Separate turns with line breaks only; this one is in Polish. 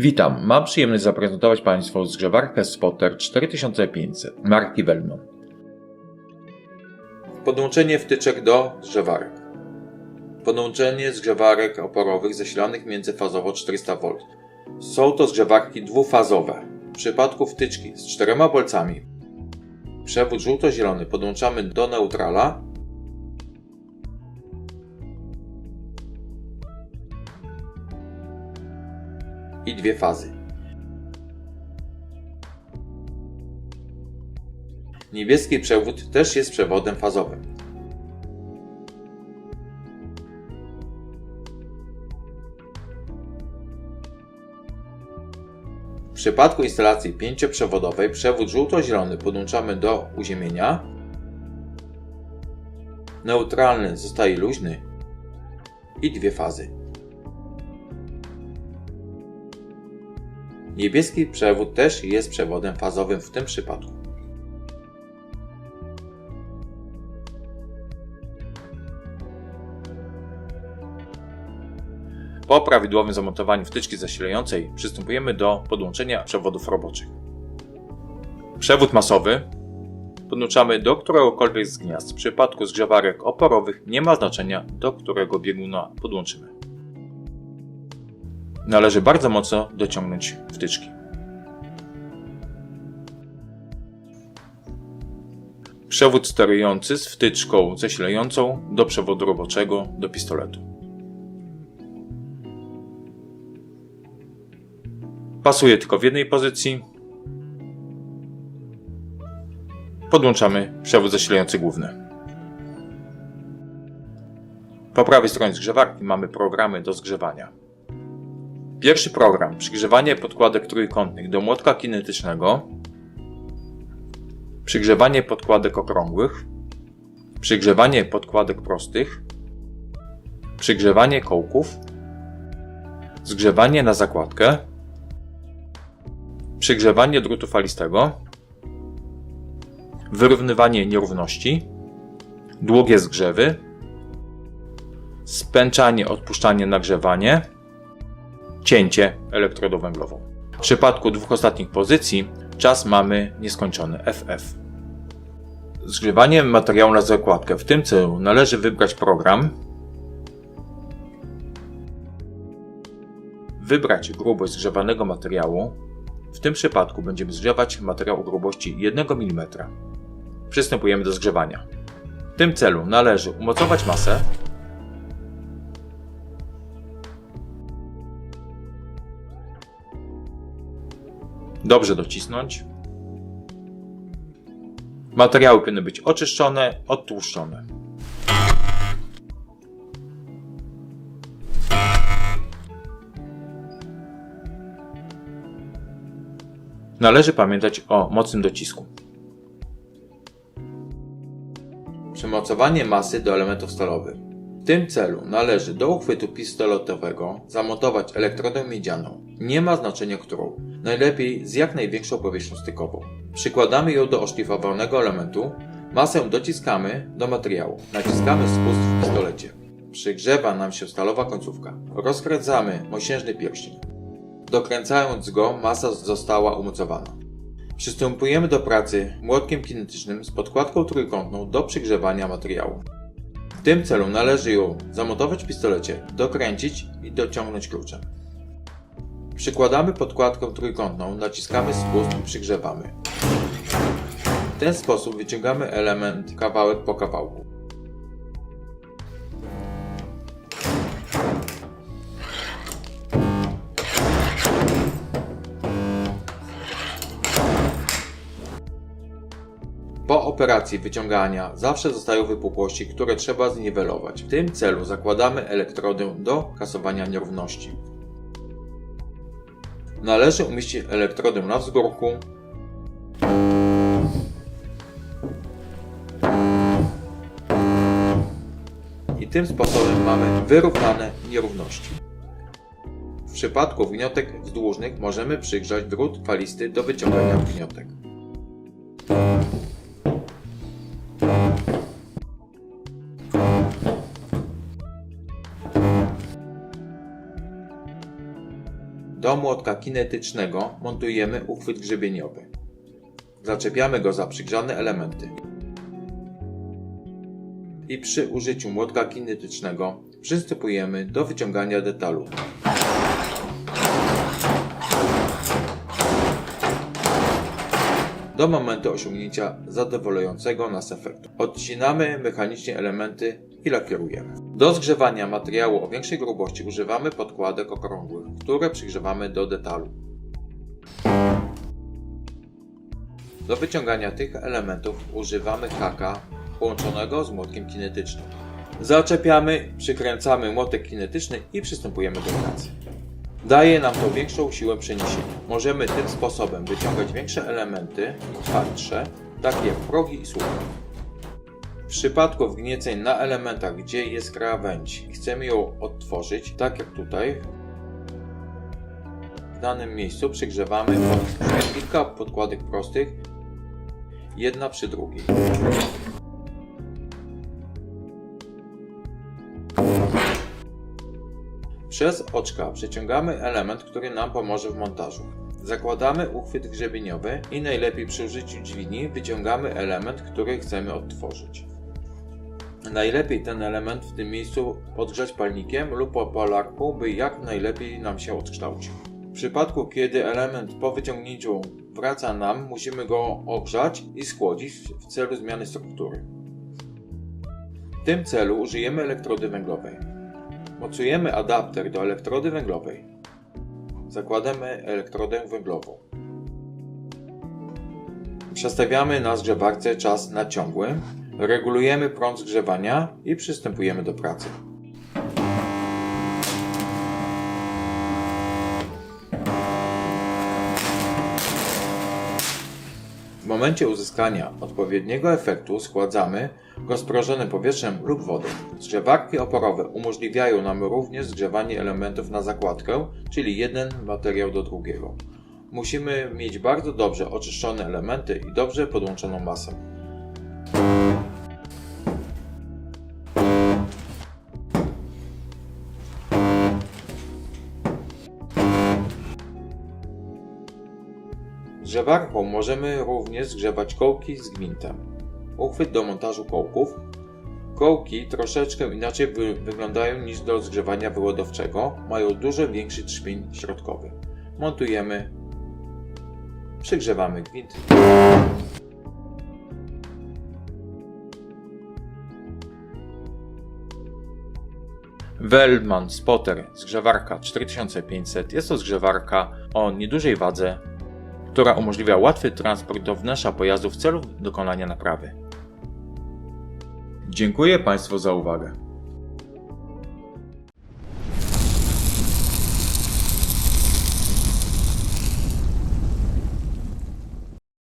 Witam, mam przyjemność zaprezentować Państwu zgrzewarkę Spotter 4500 marki Velmon. Podłączenie wtyczek do zgrzewarek. Podłączenie zgrzewarek oporowych zasilanych międzyfazowo 400V. Są to zgrzewarki dwufazowe. W przypadku wtyczki z czterema bolcami przewód żółto-zielony podłączamy do neutrala i dwie fazy. Niebieski przewód też jest przewodem fazowym. W przypadku instalacji pięcioprzewodowej przewód żółto-zielony podłączamy do uziemienia. Neutralny zostaje luźny i dwie fazy. Niebieski przewód też jest przewodem fazowym w tym przypadku. Po prawidłowym zamontowaniu wtyczki zasilającej przystępujemy do podłączenia przewodów roboczych. Przewód masowy podłączamy do któregokolwiek z gniazd. W przypadku zgrzewarek oporowych nie ma znaczenia do którego bieguna podłączymy. Należy bardzo mocno dociągnąć wtyczki. Przewód sterujący z wtyczką zasilającą do przewodu roboczego do pistoletu. Pasuje tylko w jednej pozycji. Podłączamy przewód zasilający główny. Po prawej stronie zgrzewarki mamy programy do zgrzewania. Pierwszy program. Przygrzewanie podkładek trójkątnych do młotka kinetycznego, przygrzewanie podkładek okrągłych, przygrzewanie podkładek prostych, przygrzewanie kołków, zgrzewanie na zakładkę, przygrzewanie drutu falistego, wyrównywanie nierówności, długie zgrzewy, spęczanie, odpuszczanie, nagrzewanie, cięcie elektrodowęglową. W przypadku dwóch ostatnich pozycji czas mamy nieskończony FF. Zgrzewanie materiału na zakładkę. W tym celu należy wybrać program, wybrać grubość zgrzewanego materiału. W tym przypadku będziemy zgrzewać materiał o grubości 1 mm. Przystępujemy do zgrzewania. W tym celu należy umocować masę Dobrze docisnąć. Materiały powinny być oczyszczone, odtłuszczone. Należy pamiętać o mocnym docisku. Przymocowanie masy do elementów stalowych. W tym celu należy do uchwytu pistoletowego zamontować elektrodę miedzianą. Nie ma znaczenia którą. Najlepiej z jak największą powierzchnią stykową. Przykładamy ją do oszlifowanego elementu. Masę dociskamy do materiału. Naciskamy spust w pistolecie. Przygrzewa nam się stalowa końcówka. Rozkręcamy mosiężny pierścień. Dokręcając go, masa została umocowana. Przystępujemy do pracy młotkiem kinetycznym z podkładką trójkątną do przygrzewania materiału. W tym celu należy ją zamontować w pistolecie, dokręcić i dociągnąć kluczem. Przykładamy podkładkę trójkątną, naciskamy spust i przygrzewamy. W ten sposób wyciągamy element kawałek po kawałku. Po operacji wyciągania zawsze zostają wypukłości, które trzeba zniwelować. W tym celu zakładamy elektrodę do kasowania nierówności. Należy umieścić elektrodę na wzgórku. I tym sposobem mamy wyrównane nierówności. W przypadku gniotek wzdłużnych możemy przygrzać drut falisty do wyciągania gniotek. Do młotka kinetycznego montujemy uchwyt grzebieniowy. Zaczepiamy go za przygrzane elementy. I przy użyciu młotka kinetycznego przystępujemy do wyciągania detalu. do momentu osiągnięcia zadowalającego nas efektu. Odcinamy mechanicznie elementy i lakierujemy. Do zgrzewania materiału o większej grubości używamy podkładek okrągłych, które przygrzewamy do detalu. Do wyciągania tych elementów używamy haka połączonego z młotkiem kinetycznym. Zaczepiamy, przykręcamy młotek kinetyczny i przystępujemy do pracy. Daje nam to większą siłę przeniesienia. Możemy tym sposobem wyciągać większe elementy, twardsze, takie jak progi i słupy. Przypadku wgnieceń na elementach, gdzie jest krawędź i chcemy ją odtworzyć, tak jak tutaj, w danym miejscu przygrzewamy kilka podkładek prostych, jedna przy drugiej. Przez oczka przeciągamy element, który nam pomoże w montażu. Zakładamy uchwyt grzebieniowy i najlepiej przy użyciu dźwigni wyciągamy element, który chcemy odtworzyć. Najlepiej ten element w tym miejscu podgrzać palnikiem lub opalarką, by jak najlepiej nam się odkształcił. W przypadku, kiedy element po wyciągnięciu wraca nam, musimy go ogrzać i schłodzić w celu zmiany struktury. W tym celu użyjemy elektrody węglowej. Mocujemy adapter do elektrody węglowej. Zakładamy elektrodę węglową. Przestawiamy na zgrzewarce czas na ciągły. Regulujemy prąd zgrzewania i przystępujemy do pracy. W momencie uzyskania odpowiedniego efektu schładzamy sprążonym powietrzem lub wodą. Zgrzewarki oporowe umożliwiają nam również zgrzewanie elementów na zakładkę, czyli jeden materiał do drugiego. Musimy mieć bardzo dobrze oczyszczone elementy i dobrze podłączoną masę. Zgrzewarką możemy również zgrzewać kołki z gwintem. Uchwyt do montażu kołków. Kołki troszeczkę inaczej wy wyglądają niż do zgrzewania wylodowczego. Mają dużo większy trzpień środkowy. Montujemy. Przygrzewamy gwint. Wellman Spotter zgrzewarka 4500 jest to zgrzewarka o niedużej wadze, która umożliwia łatwy transport do wnętrza pojazdu w celu dokonania naprawy. Dziękuję Państwu za uwagę.